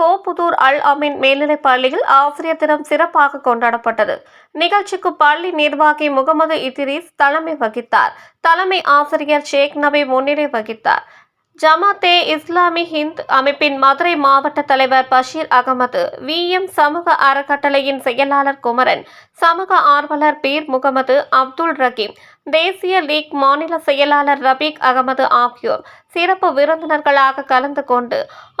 கோப்புதூர் அல் அமீன் மேல்நிலைப் பள்ளியில் ஆசிரியர் தினம் சிறப்பாக கொண்டாடப்பட்டது. நிகழ்ச்சிக்கு பள்ளி நிர்வாகி முகமது இத்ரீஸ் தலைமை வகித்தார். தலைமை ஆசிரியர் ஷேக் நபி முன்னிலை வகித்தார். ஜமாத்தே இஸ்லாமி ஹிந்த் அமைப்பின் மதுரை மாவட்ட தலைவர் பஷீர் அகமது விஎம் சமூக அறக்கட்டளையின் செயலாளர் குமரன் சமூக ஆர்வலர் பீர் முகமது அப்துல் ரஹீம் தேசிய லீக் மாநில செயலாளர் ரபீக் அகமது ஆகியோர் சிறப்பு விருந்தினர்களாக கலந்து கொண்டு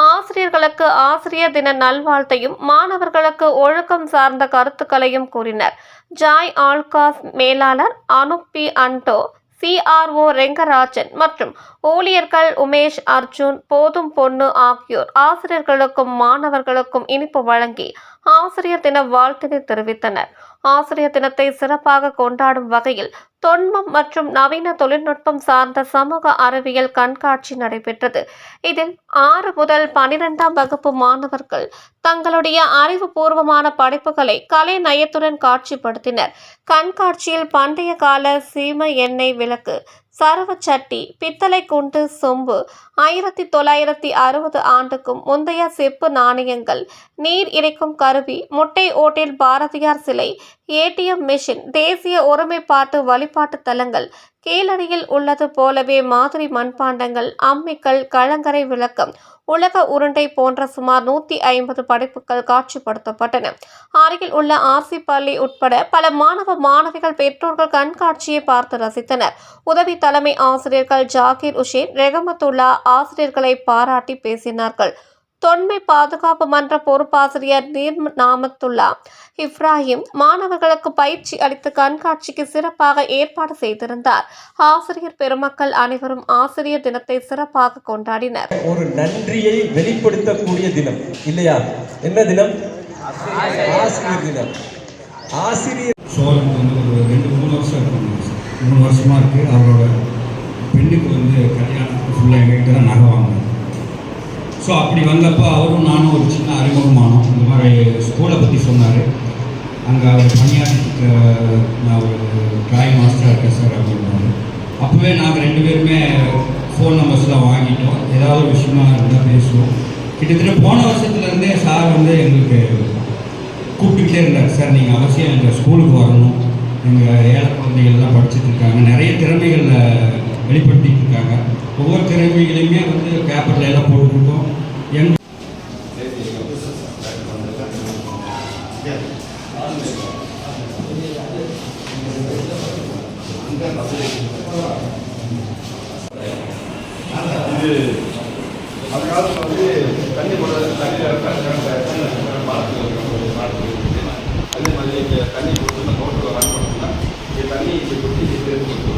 ஆசிரியர்களுக்கு ஆசிரியர் தின நல்வாழ்த்தையும் மாணவர்களுக்கு ஒழுக்கம் சார்ந்த கருத்துக்களையும் கூறினர். ஜாய் ஆல்காஸ் மேலாளர் அனுப்பி அன்டோ சிஆர்ஓ ரெங்கராஜன் மற்றும் ஊழியர்கள் உமேஷ் அர்ஜுன் போதும் பொண்ணு ஆகியோர் ஆசிரியர்களுக்கும் மாணவர்களுக்கும் இனிப்பு வழங்கி ஆசிரியர் தின வாழ்த்தினை தெரிவித்தனர். ஆசிரியர் தினத்தை சிறப்பாக கொண்டாடும் வகையில் தொன்மம் மற்றும் நவீன தொழில்நுட்பம் சார்ந்த சமூக அறிவியல் கண்காட்சி நடைபெற்றது. இதில் ஆறு முதல் பனிரெண்டாம் வகுப்பு மாணவர்கள் தங்களுடைய அறிவுபூர்வமான படைப்புகளை கலை நயத்துடன் காட்சிப்படுத்தினர். கண்காட்சியில் பண்டைய கால சீம எண்ணெய் விளக்கு சரவச்சட்டி பித்தளை குண்டு சொம்பு ஆயிரத்தி தொள்ளாயிரத்தி அறுபது ஆண்டுக்கும் முந்தைய செப்பு நாணயங்கள் நீர் இறைக்கும் கருவி முட்டை ஓட்டில் பாரதியார் சிலை ஏடிஎம் மிஷின் தேசிய ஒருமைப்பாட்டு வழிபாட்டு தலங்கள் கீழடியில் உள்ளது போலவே மாதிரி மண்பாண்டங்கள் அம்மிக்கல் கழங்கரை விளக்கம் உலக உருண்டை போன்ற சுமார் நூற்றி ஐம்பது படைப்புகள் காட்சிப்படுத்தப்பட்டன. அருகில் உள்ள ஆர்சி பள்ளி உட்பட பல மாணவ மாணவிகள் பெற்றோர்கள் கண்காட்சியை பார்த்து ரசித்தனர். உதவி தலைமை ஆசிரியர்கள் ஜாகிர் உஷேன் ரெகமத்துல்லா ஆசிரியர்களை பாராட்டி பேசினார்கள். தொன்மை பாதுகாப்பு மன்ற பொறுப்பாசிரியர் நீர் நாமத்துல்லா இப்ராஹிம் மாணவர்களுக்கு பயிற்சி அளித்து கண்காட்சிக்கு சிறப்பாக ஏற்பாடு செய்திருந்தார். ஆசிரியர் பெருமக்கள் அனைவரும் ஆசிரியர் தினத்தை சிறப்பாக கொண்டாடினர். ஒரு நன்றியை வெளிப்படுத்தக்கூடிய தினம் இல்லையா? என்ன தினம்? ஆசிரியர் தினம். ஆசிரியர் சோழனுக்கு வந்து ஒரு ரெண்டு மூணு வருஷம் மூணு இருக்குது அவரோட பெண்ணுக்கு வந்து கல்யாணத்துக்கு ஃபுல்லாக எங்ககிட்ட தான் நகை வாங்கினார் ஸோ அப்படி வந்தப்போ அவரும் நானும் ஒரு சின்ன அறிமுகமானோம். இந்த மாதிரி ஸ்கூலை பற்றி சொன்னார். அங்கே அவர் பணியாற்றிட்டு நான் ஒரு டிராயிங் மாஸ்டராக இருக்கேன் சார் அப்படின்னாரு. அப்போவே நாங்கள் ரெண்டு பேருமே ஃபோன் நம்பர்ஸ்லாம் வாங்கிட்டோம். ஏதாவது ஒரு விஷயமா இருந்தால் பேசுவோம். கிட்டத்தட்ட போன வருஷத்துலேருந்தே சார் வந்து எங்களுக்கு கூப்பிட்டுக்கிட்டே இருந்தார். சார் நீங்கள் அவசியம் எங்கள் ஸ்கூலுக்கு வரணும். எங்கள் ஏழை குழந்தைகள்லாம் படிச்சுட்டு இருக்காங்க. நிறைய திறமைகளை வெளிப்படுத்தி ஒவ்வொரு திறமைகளையுமே வந்து பேப்பரில் எல்லாம் போட்டுருக்கோம் எங் இது அதனால வந்து தண்ணி போடுறது தண்ணி அதே மாதிரி இங்கே தண்ணி கொடுத்து நோட்டு வரணும் தண்ணி இப்படி கொடுத்து